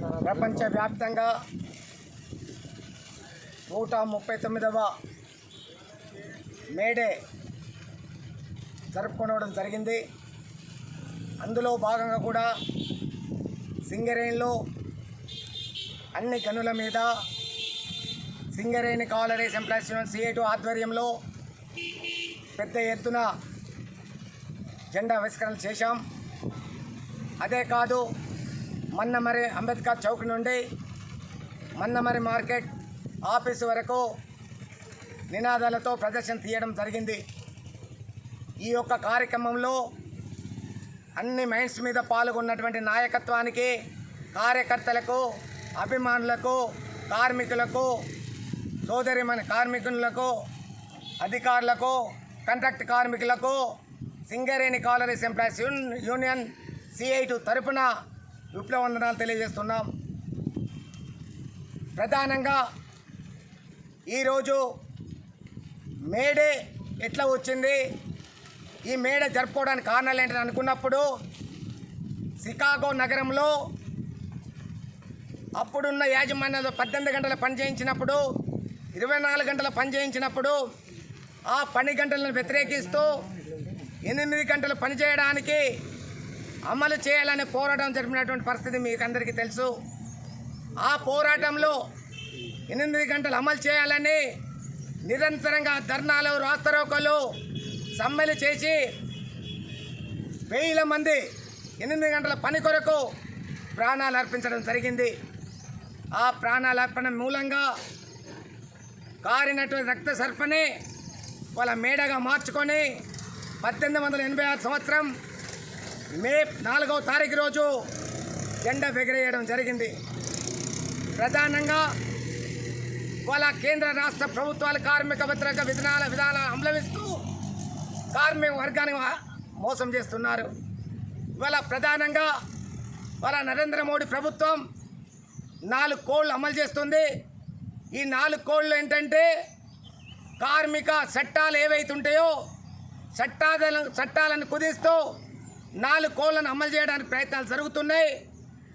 ప్రపంచవ్యాప్తంగా నూట ముప్పై తొమ్మిదవ మేడే జరుపుకోవడం జరిగింది. అందులో భాగంగా కూడా సింగరేణిలో అన్ని గనుల మీద Singareni collieries employees union CITU ఆధ్వర్యంలో పెద్ద ఎత్తున జెండా ఆవిష్కరణ చేశాం. అదే కాదు మన్నమరి అంబేద్కర్ చౌక్ నుండి మన్నమరి మార్కెట్ ఆఫీసు వరకు నినాదాలతో ప్రదర్శన తీయడం జరిగింది. ఈ యొక్క కార్యక్రమంలో అన్ని మైండ్స్ మీద పాల్గొన్నటువంటి నాయకత్వానికి కార్యకర్తలకు అభిమానులకు కార్మికులకు సోదరిమని కార్మికులకు అధికారులకు కంట్రాక్ట్ కార్మికులకు Singareni collieries employees union- union CITU తరపున విప్లవందనాలు తెలియజేస్తున్నాం. ప్రధానంగా ఈరోజు మేడే ఎట్లా వచ్చింది? ఈ మేడ జరుపుకోవడానికి కారణాలు ఏంటని అనుకున్నప్పుడు సికాగో నగరంలో అప్పుడున్న యాజమాన్యాలు పద్దెనిమిది గంటల పని చేయించినప్పుడు ఇరవై నాలుగు గంటల పని చేయించినప్పుడు ఆ పని గంటలను వ్యతిరేకిస్తూ ఎనిమిది గంటలు పనిచేయడానికి అమలు చేయాలనే పోరాటం జరిపినటువంటి పరిస్థితి మీకు అందరికీ తెలుసు. ఆ పోరాటంలో ఎనిమిది గంటలు అమలు చేయాలని నిరంతరంగా ధర్నాలు రాస్తరోకలు సమ్మెలు చేసి వేల మంది ఎనిమిది గంటల పని కొరకు ప్రాణాలు అర్పించడం జరిగింది. ఆ ప్రాణాలర్పణ మూలంగా కారినటువంటి రక్త సర్పని వాళ్ళ మేడగా మార్చుకొని పద్దెనిమిది వందల ఎనభై ఆరు సంవత్సరం మే నాలుగవ తారీఖు రోజు జెండా ఎగరేయడం జరిగింది. ప్రధానంగా వాళ్ళ కేంద్ర రాష్ట్ర ప్రభుత్వాలు కార్మిక వ్యతిరేక విధానాల విధానాలు అమలవిస్తూ కార్మిక వర్గాన్ని మోసం చేస్తున్నారు. ఇవాళ ప్రధానంగా వాళ్ళ నరేంద్ర మోడీ ప్రభుత్వం నాలుగు కోళ్ళు అమలు చేస్తుంది. ఈ నాలుగు కోళ్ళు ఏంటంటే కార్మిక చట్టాలు ఏవైతుంటాయో చట్టాలను చట్టాలను కుదిస్తూ నాలుగు కోళ్ళను అమలు చేయడానికి ప్రయత్నాలు జరుగుతున్నాయి.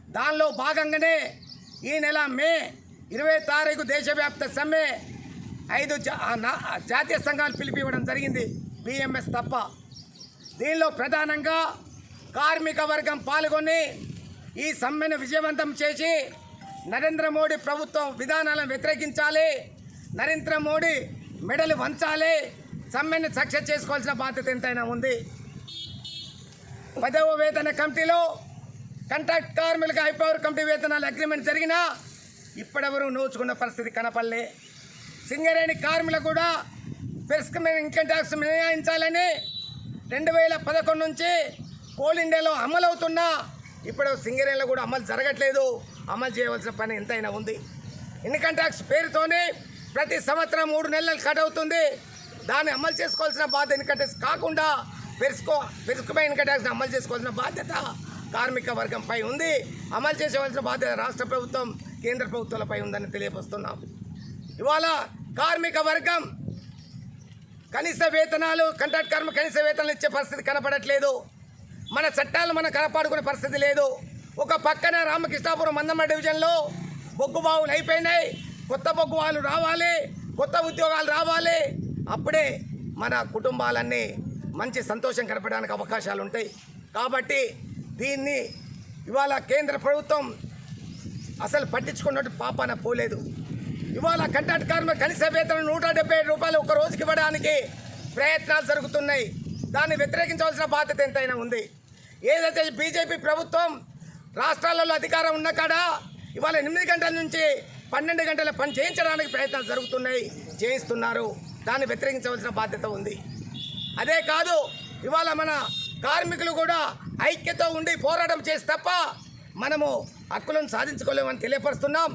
దానిలో భాగంగానే ఈ నెల మే ఇరవై తారీఖు దేశవ్యాప్త సమ్మె ఐదు జా- నా- జాతీయ సంఘాలు పిలిపివ్వడం జరిగింది. బిఎంఎస్ తప్ప. దీనిలో ప్రధానంగా కార్మిక వర్గం పాల్గొని ఈ సమ్మెను విజయవంతం చేసి నరేంద్ర మోడీ ప్రభుత్వ విధానాలను వ్యతిరేకించాలి. నరేంద్ర మోడీ మెడలు వంచాలి. సమ్మెను సక్సెస్ చేసుకోవాల్సిన బాధ్యత ఎంతైనా ఉంది. పదవ వేతన కమిటీలో కంట్రాక్ట్ కార్మికులకు హైపవర్ కమిటీ వేతనాల అగ్రిమెంట్ జరిగినా ఇప్పటివరకు నోచుకున్న పరిస్థితి కనపల్లే సింగరేణి కార్మికులకు కూడా పెర్స్కమైన ఇన్కమ్ ట్యాక్స్ మినహాయించాలని రెండు వేల పదకొండు నుంచి కోల్ ఇండియాలో అమలవుతున్న ఇప్పుడు సింగరేణిలో కూడా అమలు జరగట్లేదు. అమలు చేయవలసిన పని ఎంతైనా ఉంది. ఇన్కమ్ ట్యాక్స్ పేరుతోనే ప్రతి సంవత్సరం మూడు నెలలు కట్ అవుతుంది. దాన్ని అమలు చేసుకోవాల్సిన బాధ్యత ఇన్కమ్ ట్యాక్స్ కాకుండా పెరుసుకో పెరుసుకుపై ఇన్కమ్ ట్యాక్స్ని అమలు చేసుకోవాల్సిన బాధ్యత కార్మిక వర్గంపై ఉంది. అమలు చేసేవలసిన బాధ్యత రాష్ట్ర ప్రభుత్వం కేంద్ర ప్రభుత్వాలపై ఉందని తెలియపరుస్తున్నాం. ఇవాళ కార్మిక వర్గం కనీస వేతనాలు కంట్రాక్ట్ కార్మిక కనీస వేతనాలు ఇచ్చే పరిస్థితి కనపడట్లేదు. మన చట్టాలు మనం కాపాడుకునే పరిస్థితి లేదు. ఒక పక్కన రామకృష్ణాపురం మందమ్మ డివిజన్లో బొగ్గు బావులు అయిపోయినాయి. కొత్త బొగ్గు వాళ్ళు రావాలి కొత్త ఉద్యోగాలు రావాలి. అప్పుడే మన కుటుంబాలన్నీ మంచి సంతోషం కనపడడానికి అవకాశాలు ఉంటాయి కాబట్టి దీన్ని ఇవాళ కేంద్ర ప్రభుత్వం అసలు పట్టించుకున్నట్టు పాపాన పోలేదు. ఇవాళ కంట్రాక్ట్ కార్మిక కనీస వేతనం నూట డెబ్బై రూపాయలు ఒక రోజుకి ఇవ్వడానికి ప్రయత్నాలు జరుగుతున్నాయి. దాన్ని వ్యతిరేకించవలసిన బాధ్యత ఎంతైనా ఉంది. ఏదైతే బీజేపీ ప్రభుత్వం రాష్ట్రాలలో అధికారం ఉన్న కాడ ఇవాళ ఎనిమిది గంటల నుంచి పన్నెండు గంటల పని చేయించడానికి ప్రయత్నాలు జరుగుతున్నాయి చేయిస్తున్నారు. దాన్ని వ్యతిరేకించవలసిన బాధ్యత ఉంది. అదే కాదు ఇవాళ మన కార్మికులు కూడా ఐక్యతో ఉండి పోరాటం చేసి తప్ప మనము హక్కులను సాధించుకోలేమని తెలియపరుస్తున్నాం.